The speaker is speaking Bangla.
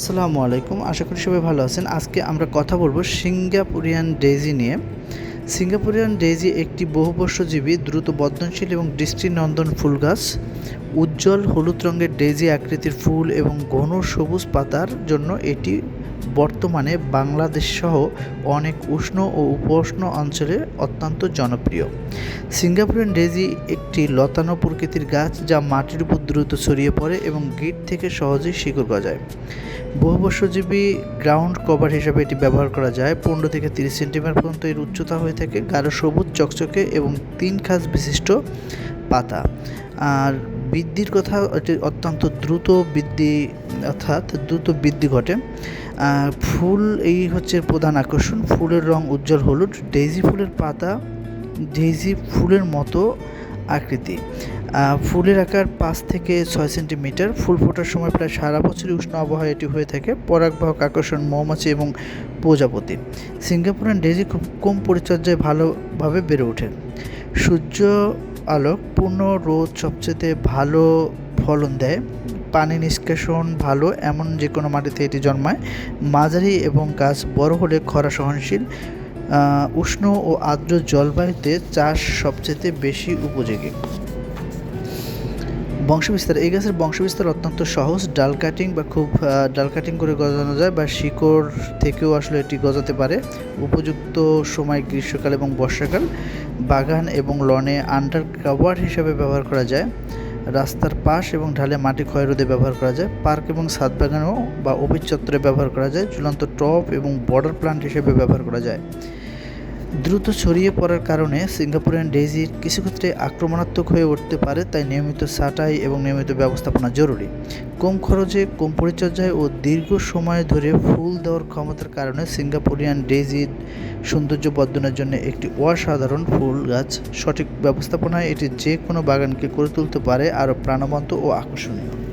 আসসালামু আলাইকুম। আশা করি সবাই ভালো আছেন। আজকে আমরা কথা বলব সিঙ্গাপুরিয়ান ডেজি নিয়ে। সিঙ্গাপুরিয়ান ডেজি একটি বহুবর্ষজীবী, দ্রুত বর্ধনশীল এবং দৃষ্টিনন্দন ফুল গাছ। উজ্জ্বল হলুদ রঙের ডেজি আকৃতির ফুল এবং ঘন সবুজ পাতার জন্য এটি বর্তমানে বাংলাদেশ সহ অনেক উষ্ণ ও উপোষ্ণ অঞ্চলে অত্যন্ত জনপ্রিয়। সিঙ্গাপুরিয়ান ডেজি একটি লতানো প্রকৃতির গাছ যা মাটির উপর দ্রুত ছড়িয়ে পড়ে এবং গিট থেকে সহজেই শিকড় গজায়। বহুবর্ষজীবী গ্রাউন্ড কভার হিসেবে এটি ব্যবহার করা যায়। পনেরো থেকে তিরিশ সেন্টিমিটার পর্যন্ত এর উচ্চতা হয়ে থাকে। গাঢ় সবুজ, চকচকে এবং তিন খাস বিশিষ্ট পাতা। আর বৃদ্ধির কথা এটি অত্যন্ত দ্রুত বৃদ্ধি, অর্থাৎ দ্রুত বৃদ্ধি ঘটে। ফুল এই হচ্ছে প্রধান আকর্ষণ। ফুলের রং উজ্জ্বল হলুদ। ডেইজি ফুলের পাতা, ডেইজি ফুলের মতো আকৃতি। ফুলের আকার পাঁচ থেকে ছয় সেন্টিমিটার। ফুল ফোটার সময় প্রায় সারা বছরই উষ্ণ আবহাওয়া এটি হয়ে থাকে। পরাগবাহক আকর্ষণ মৌমাছি এবং প্রজাপতি। সিঙ্গাপুরের ডেজি খুব কম পরিচর্যায় ভালোভাবে বেড়ে ওঠে। সূর্য আলোক পূর্ণ রোদ সবচেয়ে ভালো ফলন দেয়। পানি নিষ্কাশন ভালো, এমন যে কোনো মাটিতে এটি জন্মায়। মাঝারি এবং গাছ বড় হলে খরা সহনশীল। উষ্ণ ও আর্দ্র জলবায়ুতে চাষ সবচেয়ে বেশি উপযোগী। বংশবিস্তার, এই গাছের বংশবিস্তার অত্যন্ত সহজ। ডাল কাটিং বা খুব ডাল কাটিং করে গজানো যায় বা শিকড় থেকেও আসলে এটি গজাতে পারে। উপযুক্ত সময় গ্রীষ্মকাল এবং বর্ষাকাল। বাগান এবং লনে আন্ডার কাভার হিসাবে ব্যবহার করা যায়। রাস্তার পাশ এবং ঢালে মাটি ক্ষয় রোধে ব্যবহার করা যায়। পার্ক এবং ছাদ বাগানেও বা অফিস চত্বরে ব্যবহার করা যায়। ঝুলন্ত টপ এবং বর্ডার প্লান্ট হিসেবে ব্যবহার করা যায়। দ্রুত ছড়িয়ে পড়ার কারণে সিঙ্গাপুরিয়ান ডেইজির কিছু ক্ষেত্রে আক্রমণাত্মক হয়ে উঠতে পারে, তাই নিয়মিত ছাঁটাই এবং নিয়মিত ব্যবস্থাপনা জরুরি। কম খরচে, কম পরিচর্যায় ও দীর্ঘ সময় ধরে ফুল দেওয়ার ক্ষমতার কারণে সিঙ্গাপুরিয়ান ডেইজির সৌন্দর্য বর্ধনের জন্য একটি অসাধারণ ফুল গাছ। সঠিক ব্যবস্থাপনায় এটি যে কোনো বাগানকে করে তুলতে পারে, আরও প্রাণবন্ত ও আকর্ষণীয়।